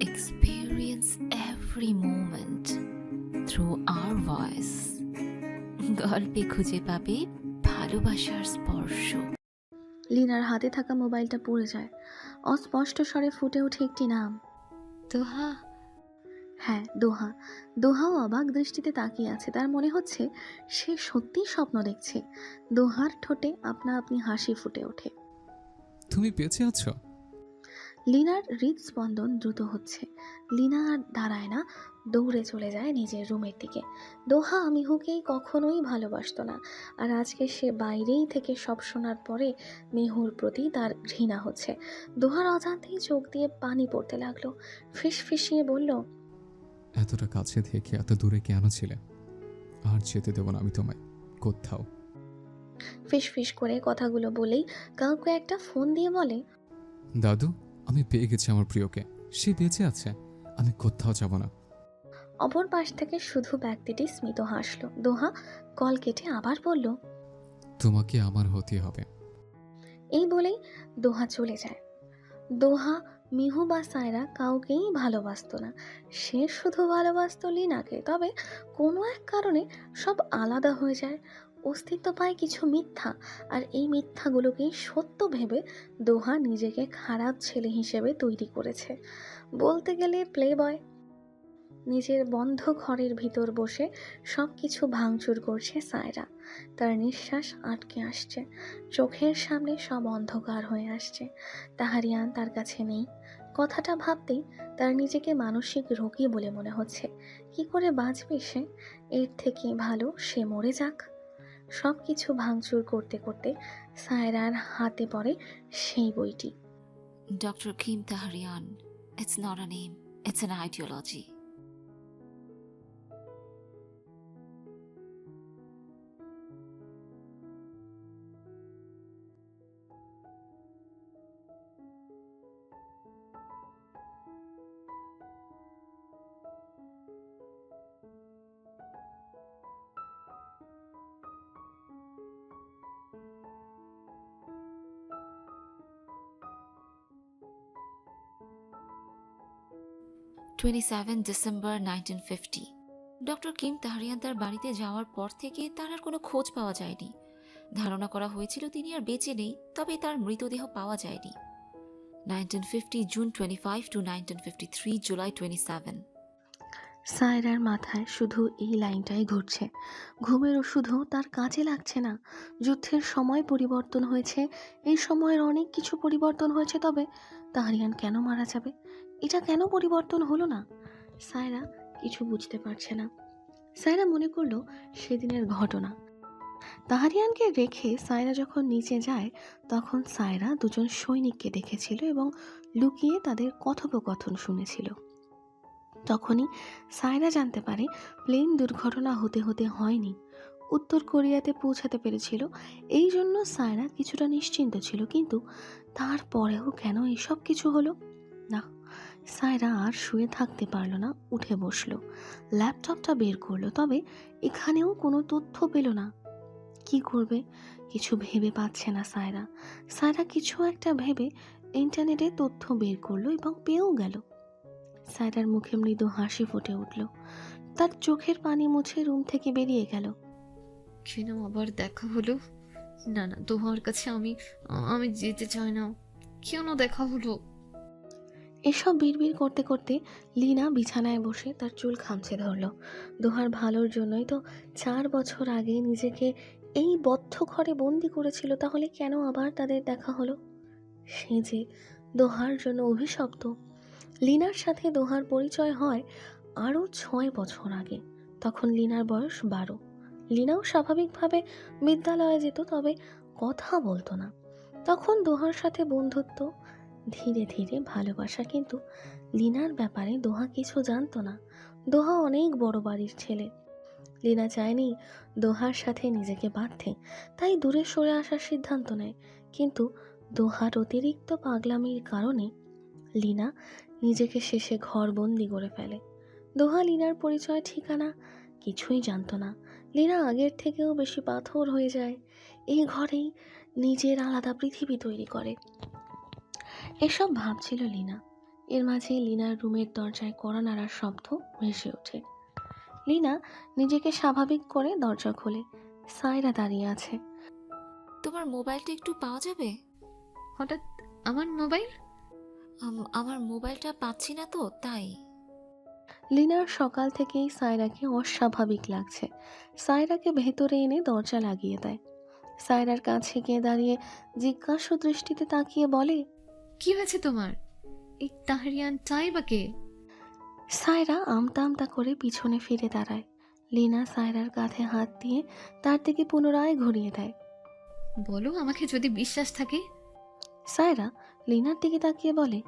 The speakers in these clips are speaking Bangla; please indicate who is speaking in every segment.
Speaker 1: experience every moment through our voice. গল্পে খুঁজে পাবে ভালোবাসার স্পর্শ।
Speaker 2: লিনার হাতে থাকা মোবাইলটা পড়ে যায়। অস্পষ্ট স্বরে ফুটে ওঠে একটি নাম।
Speaker 1: তোহা
Speaker 2: হ্যাঁ দোহা। দোহাও অবাক দৃষ্টিতে তাকিয়ে আছে। তার মনে হচ্ছে সে সত্যিই স্বপ্ন দেখছে। দোহার ঠোঁটে আপনা আপনি হাসি ফুটে ওঠে।
Speaker 3: তুমি বেঁচে আছো?
Speaker 2: লিনার হৃদস্পন্দন দ্রুত হচ্ছে। লিনা আর দাঁড়ায় না দৌড়ে চলে যায় নিজের রুমের দিকে। দোহা মিহুকেই কখনোই ভালোবাসতো না আর আজকে সে বাইরেই থেকে সব শোনার পরে মিহুর প্রতি তার ঘৃণা হচ্ছে। দোহার অজান্তেই চোখ দিয়ে পানি পড়তে লাগল। ফিস ফিসিয়ে বলল
Speaker 3: এতটা কাছে থেকে এত দূরে কেন ছিলে? আর যেতে দেবো না আমি তোমায় কোথাও?
Speaker 2: ফিস ফিস করে কথাগুলো বলেই কাউকে একটা ফোন দিয়ে বলে
Speaker 3: দাদু আমি পেয়ে গেছি আমার প্রিয়কে। সে বেঁচে আছে। আমি কোথাও যাব না।
Speaker 2: অপর পাশ থেকে শুধু ব্যক্তিটি স্মিত হাসলো। দোহা কল কেটে আবার বলল
Speaker 3: তোমাকে আমার হতে হবে।
Speaker 2: এই বলেই দোহা চলে যায়। দোহা মিহু বা সায়রা কাউকেই ভালোবাসতো না। সে শুধু ভালোবাসতো লিনাকে তবে কোনো এক কারণে সব আলাদা হয়ে যায়। অস্তিত্ব পায় কিছু মিথ্যা আর এই মিথ্যাগুলোকেই সত্য ভেবে দোহা নিজেকে খারাপ ছেলে হিসেবে তৈরি করেছে। বলতে গেলে প্লে বয় নিজের বন্ধ ঘরের ভিতর বসে সব কিছু ভাঙচুর করছে সায়রা। তার নিঃশ্বাস আটকে আসছে। চোখের সামনে সব অন্ধকার হয়ে আসছে। তাহারিয়ান তার কাছে নেই। কথাটা ভাবতেই তার নিজেকে মানসিক রোগী বলে মনে হচ্ছে। কি করে বাঁচবে সে? এর থেকে ভালো সে মরে যাক। সব কিছু ভাঙচুর করতে করতে সায়রার হাতে পড়ে সেই বইটি।
Speaker 1: Doctor Kim Taharian it's not a name it's an ideology twenty seven December nineteen fifty doctor Kim Taharian তার বাড়িতে যাওয়ার পর থেকে তার আর কোনো খোঁজ পাওয়া যায়নি। ধারণা করা হয়েছিল তিনি আর বেঁচে নেই, তবে তার মৃতদেহ পাওয়া যায়নি। Nineteen fifty June twenty five to nineteen fifty three July twenty seven
Speaker 2: সায়রার মাথায় শুধু এই লাইনটাই ঘুরছে। ঘুমের ওষুধও তার কাজে লাগছে না। যুদ্ধের সময় পরিবর্তন হয়েছে, এই সময়ের অনেক কিছু পরিবর্তন হয়েছে, তবে তাহারিয়ান কেন মারা যাবে? এটা কেন পরিবর্তন হলো না? সায়রা কিছু বুঝতে পারছে না। সায়রা মনে করল সেদিনের ঘটনা। তাহারিয়ানকে রেখে সায়রা যখন নিচে যায়, তখন সায়রা দুজন সৈনিককে দেখেছিল এবং লুকিয়ে তাদের কথোপকথন শুনেছিল। তখনই সায়রা জানতে পারে, প্লেন দুর্ঘটনা হতে হতে হয়নি। উত্তর কোরিয়াতে পৌঁছাতে পেরেছিল। এই জন্য সায়রা কিছুটা নিশ্চিন্ত ছিল, কিন্তু তারপরেও কেন এসব কিছু হলো? না সায়রা আর শুয়ে থাকতে পারল না, উঠে বসল। ল্যাপটপটা বের করল, তবে এখানেও কোনো তথ্য পেল না। কি করবে? কিছু ভেবে পাচ্ছে না সায়রা। সায়রা কিছু একটা ভেবে ইন্টারনেটে তথ্য বের করল এবং পেয়েও গেল। সায়রার মুখে মৃদু হাসি ফুটে উঠল। তার চোখের পানি মুছে রুম থেকে বেরিয়ে গেল।
Speaker 4: কেন আবার দেখা হলো? না না, তোমার কাছে আমি আমি যেতে চাই না। কেন দেখা হলো?
Speaker 2: এসব বিড়বিড় করতে করতে লিনা বিছানায় বসে তার চুল খামছে ধরল। দোহার ভালোর জন্যই তো চার বছর আগে নিজেকে এই বদ্ধ ঘরে বন্দি করেছিল, তাহলে কেন আবার তাদের দেখা হলো? সে যে দোহার জন্য অভিশপ্ত। লিনার সাথে দোহার পরিচয় হয় আরও ছয় বছর আগে। তখন লিনার বয়স বারো। লিনাও স্বাভাবিকভাবে বিদ্যালয়ে যেত, তবে কথা বলতো না। তখন দোহার সাথে বন্ধুত্ব ধীরে ধীরে ভালোবাসা কিন্তু লিনার ব্যাপারে দোহা কিছু জানতো না। দোহা অনেক বড় বাড়ির ছেলে। লিনা চায়নি দোহার সাথে নিজেকে বাঁধতে, তাই দূরে সরে আসার সিদ্ধান্ত নেয়। কিন্তু দোহার অতিরিক্ত পাগলামির কারণে লিনা নিজেকে শেষে ঘরবন্দি করে ফেলে। দোহা লিনার পরিচয়, ঠিকানা কিছুই জানতো না। লিনা আগের থেকেও বেশি পাথর হয়ে যায়। এই ঘরেই নিজের আলাদা পৃথিবী তৈরি করে। এসব ভাবছিল লিনা। এর মাঝে লিনার রুমের দরজায় কড়া নাড়ার শব্দ ভেসে ওঠে। লিনা নিজেকে স্বাভাবিক করে দরজা খোলে। সায়রা দাঁড়িয়ে আছে।
Speaker 1: তোমার মোবাইলটা একটু পাওয়া যাবে?
Speaker 4: হঠাৎ আমার মোবাইল?
Speaker 1: আম- আমার মোবাইলটা পাচ্ছি না তো তাই।
Speaker 2: লিনার সকাল থেকেই সায়রাকে অস্বাভাবিক লাগছে। সায়রাকে ভেতরে এনে দরজা লাগিয়ে দেয়। সায়রার কাছে গিয়ে দাঁড়িয়ে জিজ্ঞাসু দৃষ্টিতে তাকিয়ে বলে
Speaker 4: কি হয়েছে তোমার? এই তাহরিয়ান চাই বা কে?
Speaker 2: সায়রা আমতা আমতা করে পিছনে ফিরে দাঁড়ায়। লিনা সায়রার কাঁধে হাত দিয়ে তার দিকে পুনরায় ঘুরিয়ে দেয়।
Speaker 4: বলো আমাকে যদি বিশ্বাস থাকে।
Speaker 2: সায়রা লিনার দিকে তাকিয়ে বলে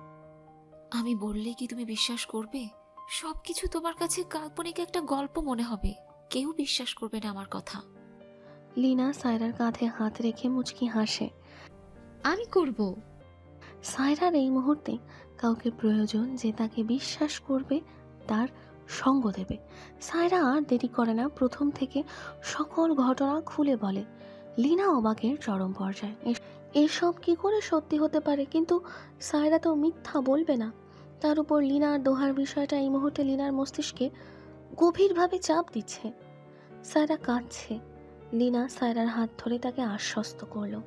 Speaker 1: আমি বললে কি তুমি বিশ্বাস করবে? সব কিছু তোমার কাছে কাল্পনিক একটা গল্প মনে হবে। কেউ বিশ্বাস করবে না আমার কথা।
Speaker 2: লিনা সায়রার কাঁধে হাত রেখে মুচকি হাসে।
Speaker 4: আমি করব।
Speaker 2: সায়রার এই মুহূর্তে কাউকে প্রয়োজন যে তাকে বিশ্বাস করবে, তার সঙ্গ দেবে। সায়রা আর দেরি করে না প্রথম থেকে সকল ঘটনা খুলে বলে। লিনা অবাকের চরম পর্যায়ে। এসব কি করে সত্যি হতে পারে? কিন্তু সায়রা তো মিথ্যা বলবে না। তার উপর লিনার দোহার বিষয়টা এই মুহূর্তে লিনার মস্তিষ্কে গভীরভাবে চাপ দিচ্ছে। সায়রা কাঁদছে। লিনা সায়রার হাত ধরে তাকে আশ্বস্ত করল।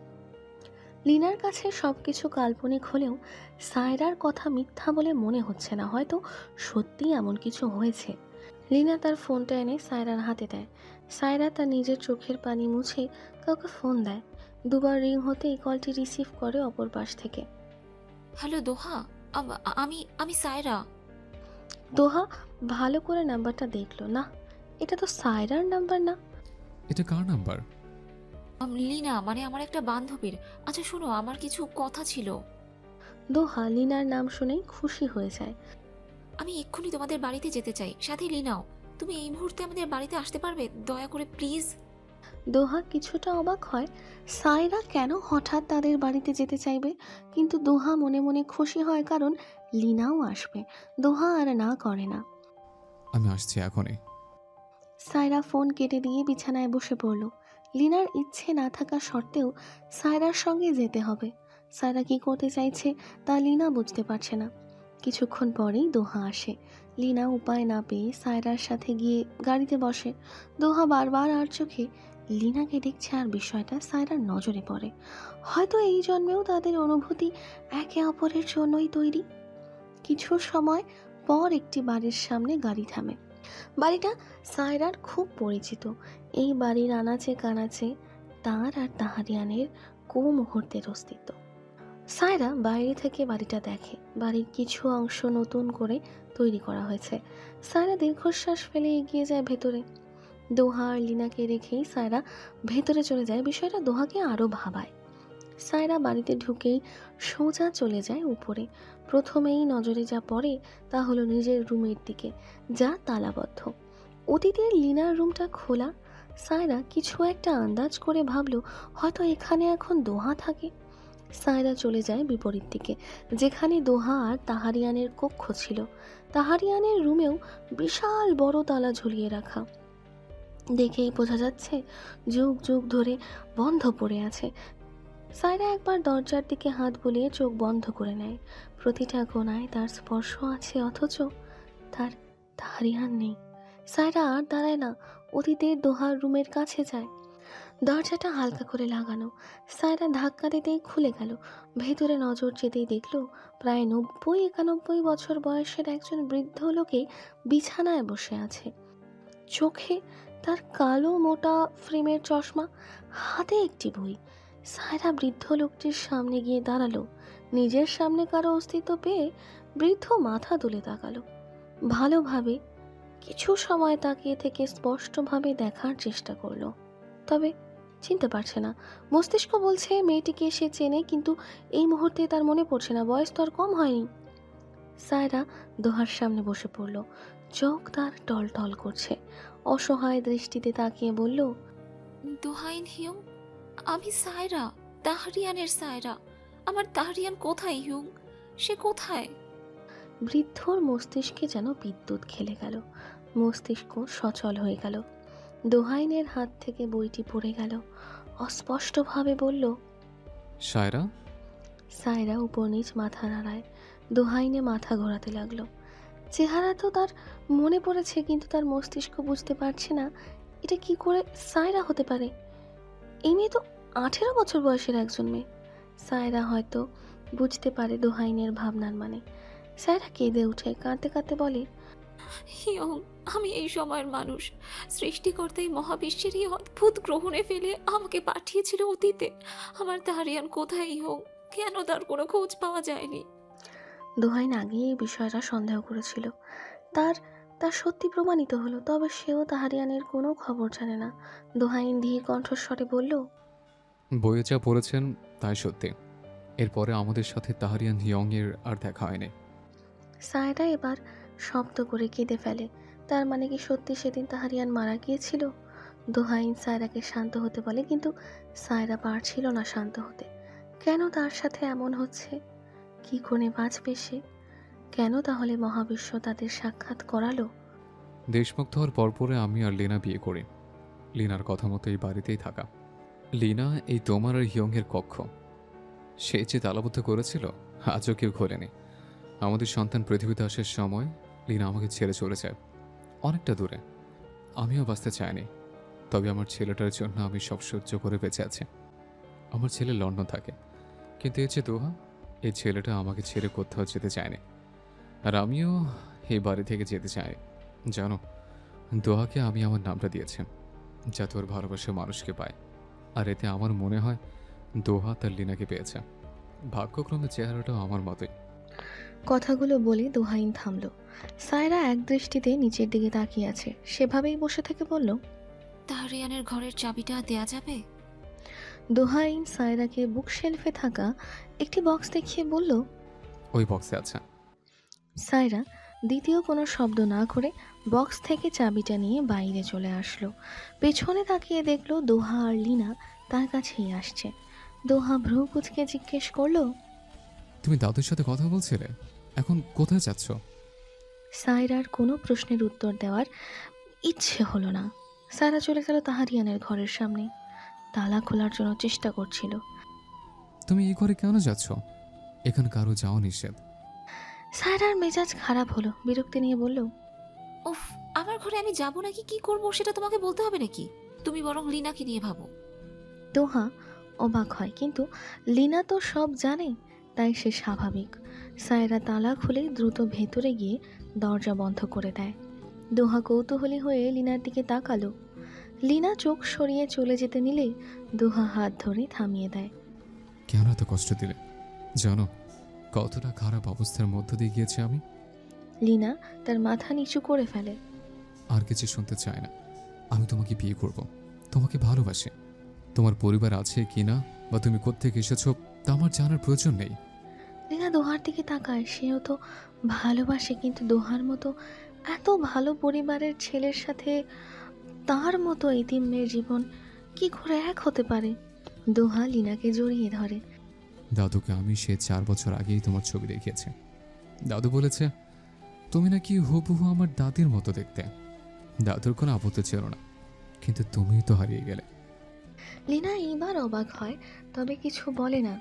Speaker 2: লিনার কাছে সব কিছু কাল্পনিক হলেও সায়রার কথা মিথ্যা বলে মনে হচ্ছে না হয়তো সত্যি এমন কিছু হয়েছে। লিনা তার ফোনটা এনে সায়রার হাতে দেয়। সায়রা তার নিজের চোখের পানি মুছে কাউকে ফোন দেয়। দুবার রিং হতে এই কলটি রিসিভ করে অপর পাশ থেকে।
Speaker 1: হ্যালো দোহা। আম- আমি আমি সায়রা।
Speaker 2: দোহা ভালো করে নাম্বারটা দেখল। না এটা তো সায়রার নাম্বার না।
Speaker 3: এটা কার নাম্বার?
Speaker 1: লিনা মানে আমার একটা বান্ধবীর। আচ্ছা শোনো আমার কিছু কথা ছিল।
Speaker 2: দোহা লিনার নাম শুনেই খুশি হয়ে যায়।
Speaker 1: আমি এক্ষুনি তোমাদের বাড়িতে যেতে চাই। সাথে লিনাও। তুমি এই মুহূর্তে আমাদের বাড়িতে আসতে পারবে? দয়া করে প্লিজ।
Speaker 2: দোহা কিছুটা অবাক হয়। সায়রা কেন হঠাৎ তাদের বাড়িতে যেতে চাইবে? কিন্তু দোহা মনে মনে খুশি হয় কারণ লিনাও আসবে। দোহা আর না করে না।
Speaker 3: আমি আসছি এখনই।
Speaker 2: সায়রা ফোন কেটে দিয়ে বিছানায় বসে পড়ল। লিনার ইচ্ছে না থাকা সত্ত্বেও সায়রার সঙ্গে যেতে হবে। সায়রা কি করতে চাইছে তা লিনা বুঝতে পারছে না। কিছুক্ষণ পরেই দোহা আসে। লিনা উপায় না পেয়ে সায়রার সাথে গিয়ে গাড়িতে বসে। দোহা বারবার আর চোখে লিনাকে দেখছে আর বিষয়টা সায়রার নজরে পড়ে। হয়তো এই জন্মেও তাদের অনুভূতি একে অপরের জন্যই তৈরি। কিছু সময় পর একটি বাড়ির সামনে গাড়ি থামে। বাড়িটা সায়রার খুব পরিচিত। এই বাড়ির আনাচে কানাচে তার আর তাহারিয়ানের কো মুহূর্তের অস্তিত্ব। সায়রা বাইরে থেকে বাড়িটা দেখে। বাড়ির কিছু অংশ নতুন করে তৈরি করা হয়েছে। সায়রা দীর্ঘশ্বাস ফেলে এগিয়ে যায় ভেতরে। দোহা আর লিনাকে রেখেই সায়রা ভেতরে চলে যায়। বিষয়টা দোহাকে আরও ভাবায়। সায়রা বাড়িতে ঢুকেই সোজা চলে যায় উপরে। প্রথমেই নজরে যা পড়ে তা হলো নিজের রুমের দিকে, যা তালাবদ্ধ। অতীতের লিনার রুমটা খোলা। সায়রা কিছু একটা আন্দাজ করে ভাবলো, হয়তো এখানে এখন দোহা থাকে। সায়রা চলে যায় বিপরীত দিকে, যেখানে দোহা আর তাহারিয়ানের কক্ষ ছিল। তাহারিয়ানের রুমেও বিশাল বড় তালা ঝুলিয়ে রাখা। দেখেই বোঝা যাচ্ছে, যুগ যুগ ধরে বন্ধ পড়ে আছে। সায়রা একবার দরজার দিকে হাত বুলিয়ে চোখ বন্ধ করে নেয়। প্রতিটা কোনায় তার স্পর্শ আছে, অথচ তার তাহারিয়ান নেই। সায়রা আর দাঁড়ায় না অতীতের দোহার রুমের কাছে যায়। দরজাটা হালকা করে লাগানো সায়রা ধাক্কা দিতেই খুলে গেল। ভেতরে নজর যেতেই দেখল, প্রায় নব্বই একানব্বই বছর বয়সের একজন বৃদ্ধ লোকে বিছানায় বসে আছে। চোখে তার কালো মোটা ফ্রেমের চশমা, হাতে একটি বই। সায়রা বৃদ্ধ লোকটির সামনে গিয়ে দাঁড়াল। নিজের সামনে কারও অস্তিত্ব পেয়ে বৃদ্ধ মাথা তুলে তাকালো। ভালোভাবে কিছু সময় তাকিয়ে থেকে স্পষ্টভাবে দেখার চেষ্টা করল। তবে চিনতে পারছে না। মস্তিষ্ক বলছে, মেয়েটিকে সে চেনে, কিন্তু এই মুহূর্তে তার মনে পড়ছে না। বয়স তো আর কম হয়নি। সায়রা দোহার সামনে বসে পড়ল। চোখ তার টল টল করছে। অসহায় দৃষ্টিতে তাকিয়ে বলল,
Speaker 1: দোহাইন হিউং আমি সায়রা তাহরিয়ানের সায়রা। আমার তাহরিয়ান কোথায় হিউং সে কোথায়?
Speaker 2: বৃদ্ধর মস্তিষ্কে যেন বিদ্যুৎ খেলে গেল। মস্তিষ্ক সচল হয়ে গেল। দোহাইনের হাত থেকে বইটি পড়ে গেল। অস্পষ্টভাবে বলল
Speaker 3: সায়রা?
Speaker 2: সায়রা উপর নিচ মাথা নাড়ায়। দোহাইনে মাথা ঘোরাতে লাগল। চেহারা তো তার মনে পড়েছে কিন্তু তার মস্তিষ্ক বুঝতে পারছে না। এটা কি করে সায়রা হতে পারে? এই মেয়ে তো আঠেরো বছর বয়সের একজন মেয়ে। সায়রা হয়তো বুঝতে পারে দোহাইনের ভাবনার মানে। সায়রা কেঁদে উঠে কাঁদতে কাঁদতে বলে
Speaker 1: ইয়ং আমি এই সময়ের মানুষ। সৃষ্টিকর্তা এই মহাবিশ্বের এই অদ্ভুত গ্রহণে ফেলে আমাকে পাঠিয়েছিল অতীতে। আমার তাহারিয়ান কোথায় ইয়ং কেন তার কোনো খোঁজ পাওয়া যায়নি?
Speaker 2: দোহাইন আগেই এই বিষয়টা সন্দেহ করেছিল। তার তার সত্যি প্রমাণিত হলো তবে সেও তাহারিয়ানের কোনো খবর জানে না। দোহাইন ধীর কণ্ঠস্বরে বলল
Speaker 3: বইয়ে যা পড়েছেন তাই সত্যি। এরপরে আমাদের সাথে তাহারিয়ান ইয়ংয়ের আর দেখা হয়নি।
Speaker 2: সায়রা এবার শব্দ করে কেঁদে ফেলে। তার মানে কি সত্যি সেদিন তাহারিয়ান মারা গিয়েছিল? দোহাইন সায়রাকে শান্ত হতে বলে কিন্তু সায়রা পারছিল না শান্ত হতে। কেন তার সাথে এমন হচ্ছে? কি করে বাঁচবে সে? কেন তাহলে মহাবিশ্ব তাদের সাক্ষাৎ করালো?
Speaker 3: দেশমুক্ত হওয়ার পরপরে আমি আর লিনা বিয়ে করি। লিনার কথা মতো এই বাড়িতেই থাকা। লিনা এই তোমার আর হিয়ংয়ের কক্ষ। সে যে তালাবদ্ধ করেছিল, আজও কেউ খোলেনি। আমাদের সন্তান পৃথিবীতে আসার সময় লিনা আমাকে ছেড়ে চলে যায়। অনেকটা দূরে। আমিও বাঁচতে চাইনি। তবে আমার ছেলেটার জন্য আমি সব সহ্য করে বেঁচে আছি। আমার ছেলে লন্ডন থাকে। কিন্তু এই যে দোহা এই ছেলেটা আমাকে ছেড়ে কোথাও যেতে চায়নি। আর আমিও এই বাড়ি থেকে যেতে চাই জানো দোয়াকে আমি আমার নামটা দিয়েছি যাতে ওর ভালোবাসা মানুষকে পায়। আর এতে আমার মনে হয় দোহা তার লিনাকে পেয়েছে। ভাগ্যক্রমে চেহারাটাও আমার মতোই।
Speaker 2: কথাগুলো বলে দোহাইন থামল। সায়রা এক দৃষ্টিতে নিচের দিকে তাকিয়ে আছে। সেভাবেই বসে থেকে বলল
Speaker 1: তাহারিয়ানের ঘরের চাবিটা দেয়া যাবে?
Speaker 2: দোহাইন সায়রাকে বুক শেলফে থাকা একটি বক্স দেখিয়ে বলল
Speaker 3: ওই বক্সে আছে।
Speaker 2: সায়রা দ্বিতীয় কোনো শব্দ না করে বক্স থেকে চাবিটা নিয়ে বাইরে চলে আসলো। পেছনে তাকিয়ে দেখল দোহা আর লিনা তার কাছেই আসছে। দোহা ভ্রু কুচকে জিজ্ঞেস করল
Speaker 3: তুমি দাদুর সাথে কথা বলছিলে? এখন কোথায় যাচ্ছ?
Speaker 2: সায়রার কোনো প্রশ্নের উত্তর দেওয়ার ইচ্ছে হলো না। সায়রা চলে গেল তাহারিয়ানের ঘরের সামনে। তালা খোলার জন্য চেষ্টা করছিল।
Speaker 3: তুমি এই ঘরে কেন যাচ্ছ? এখানে কারও যাওয়া নিষেধ।
Speaker 2: সায়রার মেজাজ খারাপ হলো বিরক্তি নিয়ে বলল
Speaker 1: উফ আমার ঘরে আমি যাব নাকি কি করব সেটা তোমাকে বলতে হবে নাকি? তুমি বরং লিনাকে নিয়ে ভাবো।
Speaker 2: দোহা অবাক হয় কিন্তু লিনা তো সব জানে তাই সে স্বাভাবিক। সায়রা তালা খুলে দ্রুত ভেতরে গিয়ে দরজা বন্ধ করে দেয়। দোহা কৌতূহলী হয়ে লিনার দিকে তাকালো। লিনা চোখ সরিয়ে চলে যেতে নিলে দোহা হাত ধরে থামিয়ে দেয়।
Speaker 3: কেন এত কষ্ট দিলে? জানো কতটা খারাপ অবস্থার মধ্য দিয়ে গিয়েছি আমি?
Speaker 2: লিনা তার মাথা নিচু করে ফেলে।
Speaker 3: আর কিছু শুনতে চায় না। আমি তোমাকে বিয়ে করব। তোমাকে ভালোবাসি। তোমার পরিবার আছে কি না বা তুমি কোত্থেকে এসেছ তা আমার জানার প্রয়োজন নেই।
Speaker 2: লিনা দোহার দিকে তাকায়। সেও তো ভালোবাসে কিন্তু দোহার মতো এত ভালো পরিবারের ছেলের সাথে তার মতো এতিম মেয়ের জীবন কি করে এক হতে পারে? দোহা লিনাকে জড়িয়ে ধরে।
Speaker 3: দাদুকে আমি সে চার বছর আগেই তোমার ছবি দেখিয়েছি। দাদু বলেছে, তুমি নাকি হুবহু আমার দাদির মতো দেখতে। দাদুর কোনো আপত্তি ছিল না, কিন্তু তুমিই তো হারিয়ে গেলে।
Speaker 2: লিনা এইবার অবাক হয়, তবে কিছু বলে না।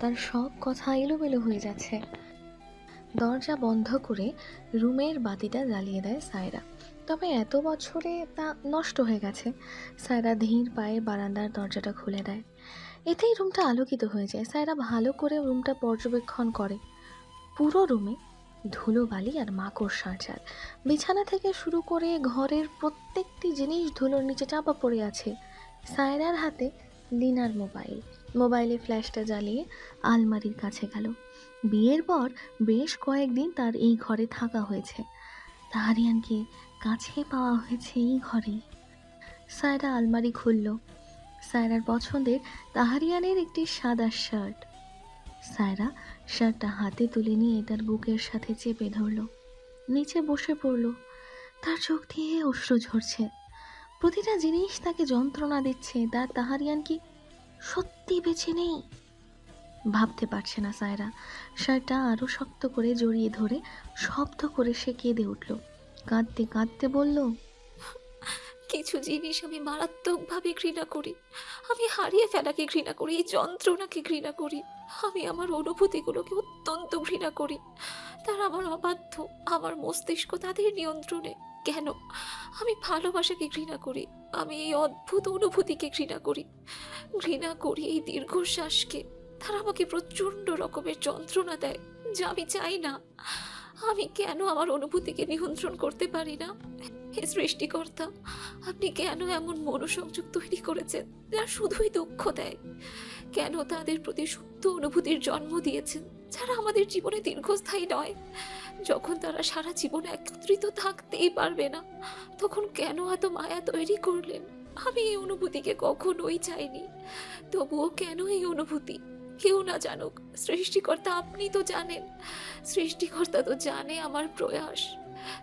Speaker 2: তার সব কথা এলোমেলো হয়ে যাচ্ছে। দরজা বন্ধ করে রুমের বাতিটা জ্বালিয়ে দেয় সায়রা। তবে এত বছরে তা নষ্ট হয়ে গেছে। সায়রা ধীর পায়ে বারান্দার দরজাটা খুলে দেয়। এতেই রুমটা আলোকিত হয়ে যায়। সায়রা ভালো করে রুমটা পর্যবেক্ষণ করে। পুরো রুমে ধুলোবালি আর মাকড়সার চাল বিছানা থেকে শুরু করে ঘরের প্রত্যেকটি জিনিস ধুলোর নিচে চাপা পড়ে আছে। সায়রার হাতে লিনার মোবাইল। মোবাইলে ফ্ল্যাশটা জ্বালিয়ে আলমারির কাছে গেল। বিয়ের পর বেশ কয়েকদিন তার এই ঘরে থাকা হয়েছে। তাহারিয়ানকে কাছে পাওয়া হয়েছে এই ঘরেই। সায়রা আলমারি খুলল। সায়রার পছন্দের তাহারিয়ানের একটি সাদা শার্ট। সায়রা শার্টটা হাতে তুলে নিয়ে তার বুকের সাথে চেপে ধরল। নিচে বসে পড়ল। তার চোখ দিয়ে অশ্রু ঝরছে। প্রতিটা জিনিস তাকে যন্ত্রণা দিচ্ছে। তার তাহারিয়ান কি সত্যি বেঁচে নেই? ভাবতে পারছে না সায়রা। শার্টটা আরও শক্ত করে জড়িয়ে ধরে শব্দ করে সে কেঁদে উঠল। কাঁদতে কাঁদতে বলল
Speaker 1: কিছু জিনিস আমি মারাত্মকভাবে ঘৃণা করি। আমি হারিয়ে ফেলাকে ঘৃণা করি, এই যন্ত্রণাকে ঘৃণা করি। আমি আমার অনুভূতিগুলোকে অত্যন্ত ঘৃণা করি। তারা আমার অবাধ্য, আমার মস্তিষ্ক তাদের নিয়ন্ত্রণে। কেন? আমি ভালোবাসাকে ঘৃণা করি, আমি এই অদ্ভুত অনুভূতিকে ঘৃণা করি। ঘৃণা করি এই দীর্ঘশ্বাসকে। তারা আমাকে প্রচণ্ড রকমের যন্ত্রণা দেয়, যা আমি চাই না। আমি কেন আমার অনুভূতিকে নিয়ন্ত্রণ করতে পারি না? হে সৃষ্টিকর্তা, আপনি কেন এমন মনোসংযোগ তৈরি করেছেন যা শুধুই দুঃখ দেয়? কেন তাদের প্রতি সুপ্ত অনুভূতির জন্ম দিয়েছেন যারা আমাদের জীবনে দীর্ঘস্থায়ী নয়? যখন তারা সারা জীবন একত্রিত থাকতেই পারবে না, তখন কেন এত মায়া তৈরি করলেন? আমি এই অনুভূতিকে কখনোই চাইনি। তবুও কেন এই অনুভূতি? কেউ না জানুক। সৃষ্টিকর্তা আপনি তো জানেন। সৃষ্টিকর্তা তো জানে আমার প্রয়াস।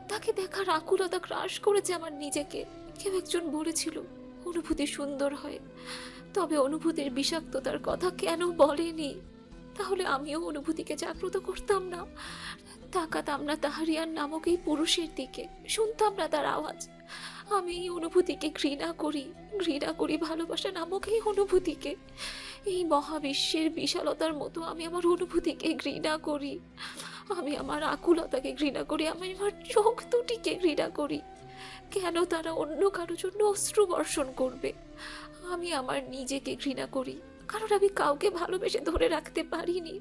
Speaker 1: তাকে দেখার আকুলতা গ্রাস করেছে আমার নিজেকে। কেউ একজন বলেছিল, অনুভূতি সুন্দর হয়। তবে অনুভূতির বিষাক্ততার কথা কেন বলেনি? তাহলে আমিও অনুভূতিকে জাগ্রত করতাম না। তাকাতাম না তাহারিয়ার নামক এই পুরুষের দিকে। শুনতাম না তার আওয়াজ। আমি এই অনুভূতিকে ঘৃণা করি। ঘৃণা করি ভালোবাসা নামক এই অনুভূতিকে। এই মহাবিশ্বের বিশালতার মতো আমি আমার অনুভূতিকে ঘৃণা করি। আমি আমার আকুলতাকে ঘৃণা করি, আমি আমার চোখ দুটিকে ঘৃণা করি। কেন তারা অন্য কারও জন্য অশ্রু বর্ষণ করবে? আমি আমার নিজেকে ঘৃণা করি, কারণ আমি কাউকে ভালোবেসে ধরে রাখতে পারিনি।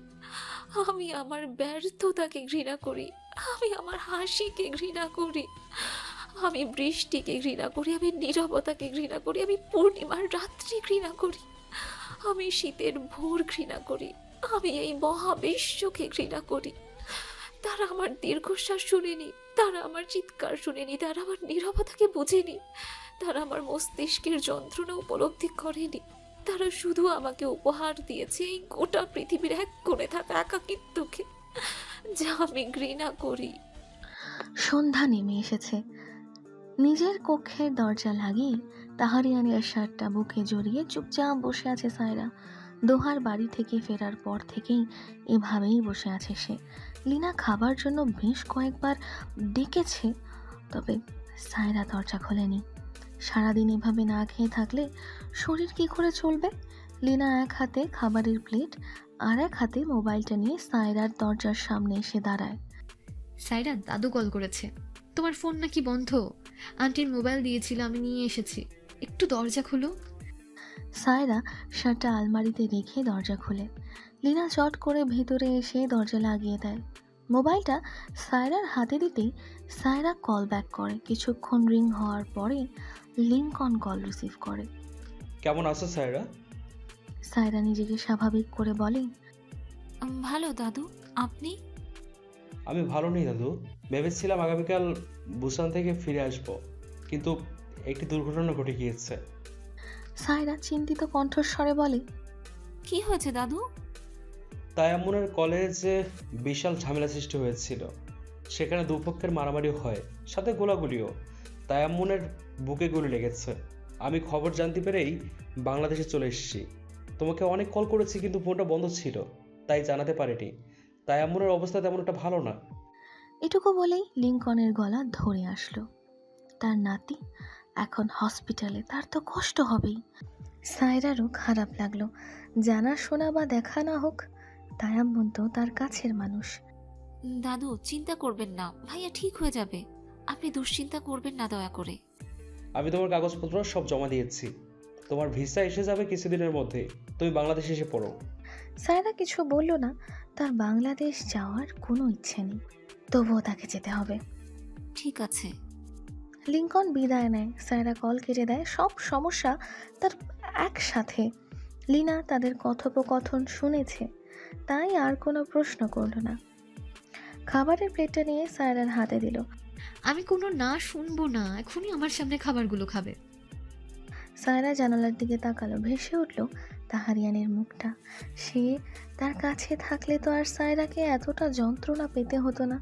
Speaker 1: আমি আমার ব্যর্থতাকে ঘৃণা করি, আমি আমার হাসিকে ঘৃণা করি। আমি বৃষ্টিকে ঘৃণা করি, আমি নীরবতাকে ঘৃণা করি, আমি পূর্ণিমার রাত্রি ঘৃণা করি। আমি শীতের ভোর ঘৃণা করি, আমি এই মহাবিশ্বকে ঘৃণা করি। তারা আমার দীর্ঘশ্বাস শুনেনি, তারা আমার চিৎকার শুনেনি, তারা আমার নীরবতাকে বোঝেনি, তারা আমার মস্তিষ্কের যন্ত্রণা উপলব্ধি করেনি। তারা শুধু আমাকে উপহার দিয়েছে এই গোটা পৃথিবীর এক করে থাকা একাকিত্বকে, যা আমি ঘৃণা করি।
Speaker 2: সন্ধ্যা নেমে এসেছে। নিজের কক্ষের দরজা লাগিয়ে তাহারিয়ানের শার্টটা বুকে জড়িয়ে চুপচাপ বসে আছে সায়রা। দোহার বাড়ি থেকে ফেরার পর থেকেই এভাবেই বসে আছে সে। লিনা খাবার জন্য বেশ কয়েকবার ডেকেছে, তবে সায়রা দরজা খোলেনি। সারাদিন এভাবে না খেয়ে থাকলে শরীর কি করে চলবে? লিনা এক হাতে খাবারের প্লেট আর এক হাতে মোবাইলটা নিয়ে সায়রার দরজার সামনে এসে দাঁড়ায়।
Speaker 4: সাইরা দাদু কল করেছে। তোমার ফোন নাকি বন্ধ? আন্টির মোবাইল দিয়েছিল, আমি নিয়ে এসেছি। একটু দরজা খুলো।
Speaker 2: সায়রা শার্টটা আলমারিতে রেখে দরজা খোলে। লিনা চট করে ভিতরে এসে দরজা লাগিয়ে দেয়। মোবাইলটা সায়রার হাতে দিতেই সায়রা কল ব্যাক করে। কিছুক্ষণ রিং হওয়ার পরে লিঙ্কন কল রিসিভ করে।
Speaker 5: কেমন আছো সায়রা?
Speaker 2: সায়রা নিজেকে স্বাভাবিক করে বলে
Speaker 1: ভালো দাদু আপনি?
Speaker 5: আমি ভালো নেই দাদু। ভেবেছিলাম আগামীকাল বুসান থেকে ফিরে আসব। কিন্তু একটি দুর্ঘটনা ঘটে গিয়েছে।
Speaker 2: সায়রা চিন্তিত কণ্ঠস্বরে বলে
Speaker 1: কি হয়েছে দাদু?
Speaker 5: তায়াম্মুনের কলেজে বিশাল ঝামেলা সৃষ্টি হয়েছিল। সেখানে দুপক্ষের মারামারি হয় সাথে গোলাগুলিও। তায়াম্মুনের বুকে গুলি লেগেছে। আমি খবর জানতে পেরেই বাংলাদেশে চলে এসেছি। তোমাকে অনেক কল করেছি কিন্তু ফোনটা বন্ধ ছিল তাই জানাতে পারিনি। তায়াম্মুনের অবস্থা তেমন একটা ভালো না।
Speaker 2: এটুকু বলেই লিঙ্কনের গলা ধরে আসলো। তার নাতি এখন হসপিটালে তার তো কষ্ট হবেই। সায়রারও খারাপ লাগল। জানাশোনা বা দেখা না হোক তায়াম্মন তো তার কাছের মানুষ।
Speaker 1: দাদু চিন্তা করবেন না। ভাইয়া ঠিক হয়ে যাবে। আপনি দুশ্চিন্তা করবেন না দয়া করে।
Speaker 5: আমি তোমার কাগজপত্র সব জমা দিয়েছি। তোমার ভিসা এসে যাবে কিছুদিনের মধ্যে। তুমি বাংলাদেশে এসে পড়ো।
Speaker 2: সায়রা কিছু বলল না। তার বাংলাদেশ যাওয়ার কোনো ইচ্ছে নেই। তবুও তাকে যেতে হবে।
Speaker 1: ঠিক আছে।
Speaker 2: লিঙ্কন বিদায় নেয়। সায়রা কল কেটে দেয়। সব সমস্যা তার একসাথে। লিনা তাদের কথোপকথন শুনেছে। তাই আর কোনো প্রশ্ন করল না। খাবারের প্লেটটা নিয়ে সায়রার হাতে দিল।
Speaker 4: আমি কোনো না শুনব না। এখনই আমার সামনে খাবারগুলো খাবে।
Speaker 2: সায়রা জানালার দিকে তাকালো। ভেসে উঠল তাহারিয়ানের মুখটা। সে তার কাছে থাকলে তো আর সায়রাকে এতটা যন্ত্রণা পেতে হতো না।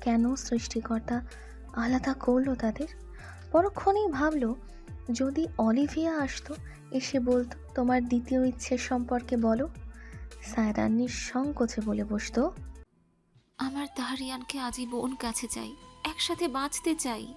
Speaker 2: কেন সৃষ্টিকর্তা আলাদা করল তাদের। পরক্ষণেই ভাবলো, যদি অলিভিয়া আসতো, এসে বলতো, তোমার দ্বিতীয় ইচ্ছের সম্পর্কে বলো। সায়রা নিঃসংকোচে বলে বসত,
Speaker 1: আমার তাহারিয়ানকে আজীবন কাছে চাই, একসাথে বাঁচতে চাই।